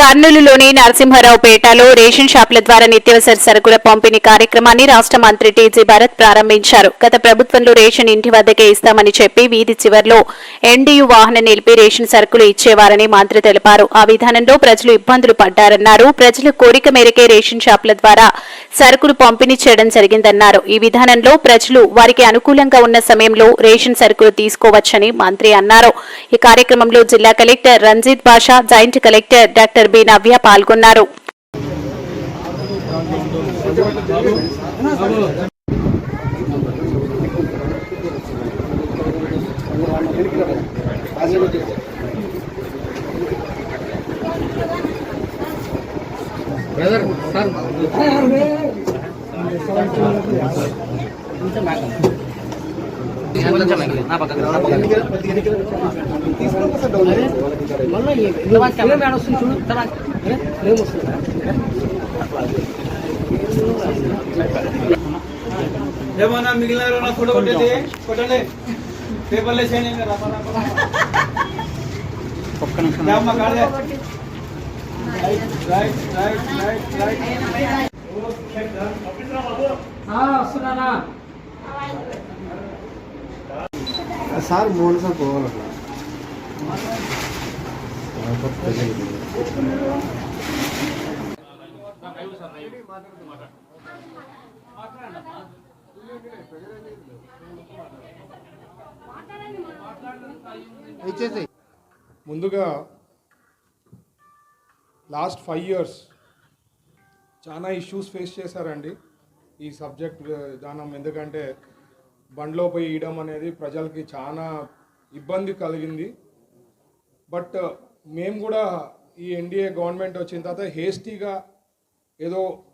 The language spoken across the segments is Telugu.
కర్నూలులోని నరసింహారావుపేటలో రేషన్ షాపుల ద్వారా నిత్యావసర సరుకుల పంపిణీ కార్యక్రమాన్ని రాష్ట్ర మంత్రి టీజీ భరత్ ప్రారంభించారు. గత ప్రభుత్వంలో రేషన్ ఇంటి వద్దకే ఇస్తామని చెప్పి వీధి చివరిలో ఎన్డీయూ వాహనం నిలిపి రేషన్ సరుకులు ఇచ్చేవారని మంత్రి తెలిపారు. ఆ విధానంలో ప్రజలు ఇబ్బందులు పడ్డారన్నారు. ప్రజల కోరిక మేరకే రేషన్ షాపుల ద్వారా సరుకులు పంపిణీ చేయడం జరిగిందన్నారు. ఈ విధానంలో ప్రజలు వారికి అనుకూలంగా ఉన్న సమయంలో రేషన్ సరుకులు తీసుకోవచ్చని మంత్రి అన్నారు. ఈ కార్యక్రమంలో జిల్లా collector Ranjit Basha joint collector doctor B Navya పాల్గొన్నారు. ఏమన్నా మిగిలిన ఫోటో కొట్టండి కొట్టండి పేపర్లు వేసేయండి. ఒక్క నిమిషం. వస్తున్నానా? సార్ మూడు సార్ పోవాలి ఇచ్చేసి ముందుగా లాస్ట్ ఫైవ్ ఇయర్స్ చాలా ఇష్యూస్ ఫేస్ చేశారండి. ఈ సబ్జెక్ట్ విధానం ఎందుకంటే బండ్లో పోయి ఇయడం అనేది ప్రజలకి చాలా ఇబ్బంది కలిగింది. బట్ మేము కూడా ఈ ఎన్డీఏ గవర్నమెంట్ వచ్చిన తర్వాత హేస్టీగా ఏదో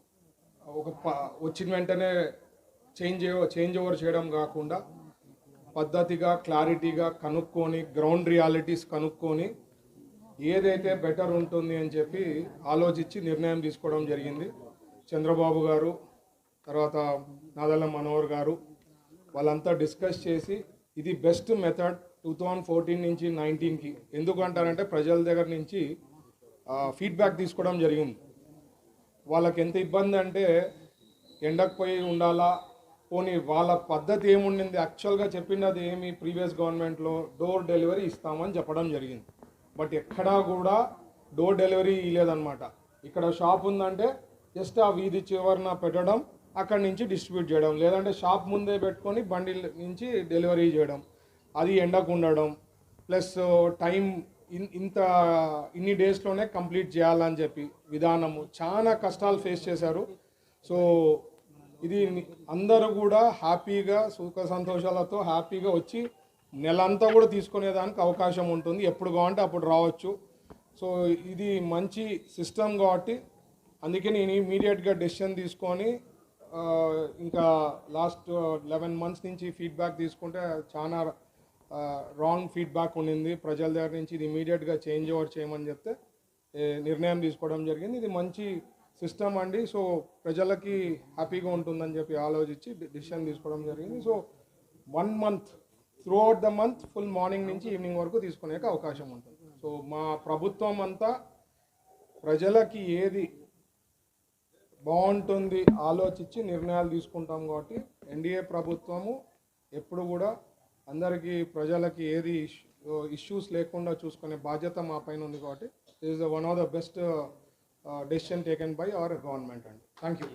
ఒక ప- వచ్చిన వెంటనే చేంజ్ చేంజ్ ఓవర్ చేయడం కాకుండా పద్ధతిగా క్లారిటీగా కనుక్కొని గ్రౌండ్ రియాలిటీస్ కనుక్కొని ఏదైతే బెటర్ ఉంటుంది అని చెప్పి ఆలోచించి నిర్ణయం తీసుకోవడం జరిగింది. చంద్రబాబు గారు తర్వాత నాదల్ల మనోహర్ గారు వాళ్ళంతా డిస్కస్ చేసి ఇది best method two thousand fourteen నుంచి నైన్టీన్కి. ఎందుకంటారంటే ప్రజల దగ్గర నుంచి ఫీడ్బ్యాక్ తీసుకోవడం జరిగింది. వాళ్ళకి ఎంత ఇబ్బంది అంటే ఎండకు పోయి ఉండాలా పోనీ వాళ్ళ పద్ధతి ఏముండింది? యాక్చువల్గా చెప్పినది ఏమి? ప్రీవియస్ గవర్నమెంట్లో డోర్ డెలివరీ ఇస్తామని చెప్పడం జరిగింది. బట్ ఎక్కడా కూడా డోర్ డెలివరీ ఇవ్వలేదన్నమాట ఇక్కడ షాప్ ఉందంటే జస్ట్ ఆ వీధి చివరన పెట్టడం అక్కడి నుంచి డిస్ట్రిబ్యూట్ చేయడం లేదంటే షాప్ ముందే పెట్టుకొని బండి నుంచి డెలివరీ చేయడం అది ఎండకు ఉండడం ప్లస్ టైం ఇన్ ఇంత ఇన్ని డేస్లోనే కంప్లీట్ చేయాలని చెప్పి విధానము చాలా కష్టాలు ఫేస్ చేశారు. సో ఇది అందరూ కూడా హ్యాపీగా సుఖ సంతోషాలతో హ్యాపీగా వచ్చి నెలంతా కూడా తీసుకునేదానికి అవకాశం ఉంటుంది. ఎప్పుడు కావాలంటే అప్పుడు రావచ్చు. సో ఇది మంచి సిస్టమ్ కాబట్టి అందుకే నేను ఇమీడియట్గా డెసిషన్ తీసుకొని ఇంకా లాస్ట్ లెవెన్ మంత్స్ నుంచి ఫీడ్బ్యాక్ తీసుకుంటే చాలా రాంగ్ ఫీడ్బ్యాక్ ఉండింది. ప్రజల దగ్గర నుంచి ఇది ఇమీడియట్గా చేంజ్ ఓవర్ చేయమని చెప్తే నిర్ణయం తీసుకోవడం జరిగింది. ఇది మంచి సిస్టమ్ అండి. సో ప్రజలకి హ్యాపీగా ఉంటుందని చెప్పి ఆలోచించి డిసిషన్ తీసుకోవడం జరిగింది. So one month throughout the month full morning నుంచి ఈవినింగ్ వరకు తీసుకునే అవకాశం ఉంటుంది. సో మా ప్రభుత్వం అంతా ప్రజలకి ఏది బాగుంటుంది ఆలోచించి నిర్ణయాలు తీసుకుంటాం కాబట్టి ఎన్డీఏ ప్రభుత్వము ఎప్పుడు కూడా అందరికీ ప్రజలకి ఏది ఇష్యూస్ లేకుండా చూసుకునే బాధ్యత మా పైన ఉంది కాబట్టి this is one of the best decision taken by our government అండి. Thank you